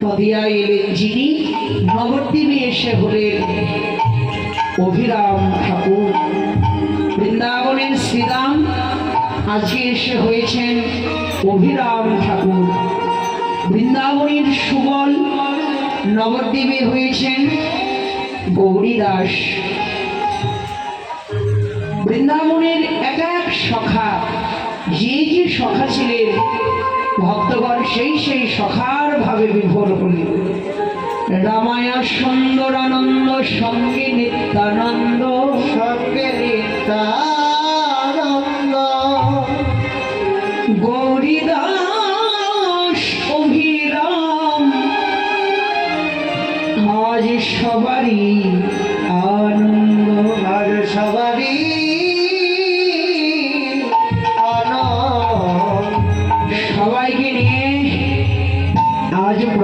পদিয়া এলেন যিনি নবদ্বীপে এসে হলেন অভিরাম ঠাকুর। বৃন্দাবনের শ্রীরাম আজকে এসে হয়েছেন অভিরাম ঠাকুর। বৃন্দাবনের সুবল নবদ্বীপে হয়েছেন গৌরী বৃন্দাবনের এক এক সখা যে যে সখা ছিলেন ভক্তগণ সেই সেই সখার ভাবে বিভোর হলেন রামায়া সুন্দর আনন্দ সঙ্গে নিত্যানন্দ। সঙ্গে নিত্যানন্দ। গৌরীদাস অভিরাম। আজ সবারই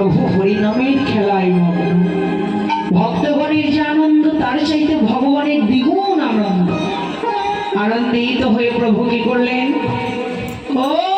প্রভু হরিনামের খেলায় মগ্ন। ভক্তগণের যে আনন্দ, তার চাইতে ভগবানের দ্বিগুণ আনন্দ। আনন্দিত হয়ে প্রভু কি করলেন? ও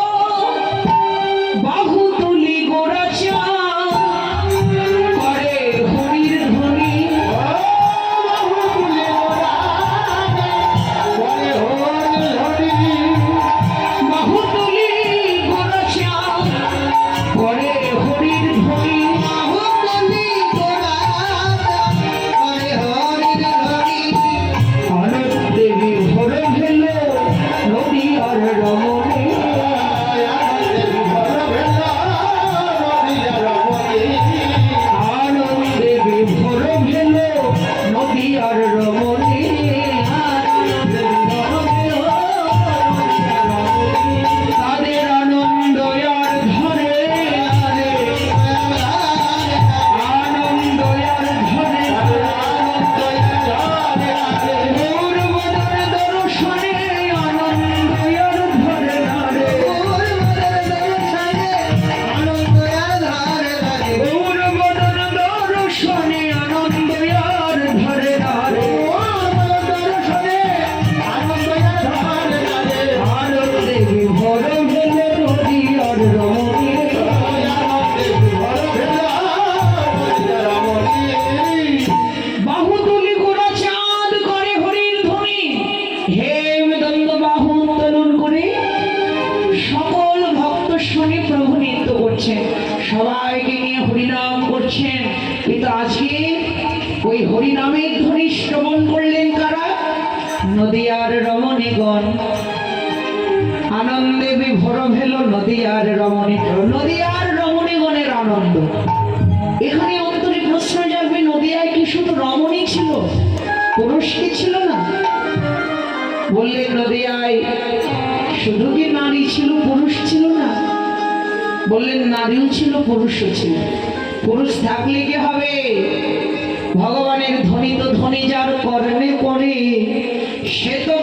সবাইকে নিয়ে হরিনাম করছেন। কিন্তু আজকে ওই হরিনামের ধ্বনি শ্রবণ করলেন কারা? নদীয়ার রমণীগণ। আনন্দে বিভোর ভেল নদীয়ার রমণী নদীয়ার রমণীগণের আনন্দ। এখানে অন্তরে প্রশ্ন জাগবে, নদিয়ায় কি শুধু রমণী ছিল? পুরুষ কি ছিল না? বললেন, নদিয়ায় শুধু কি নারী ছিল, পুরুষ ছিল না? বললেন নারীও ছিল পুরুষও ছিল। পুরুষ থাকলে কি হবে? ভগবানের ধ্বনি তো ধ্বনি যার কর্মে করে সে তো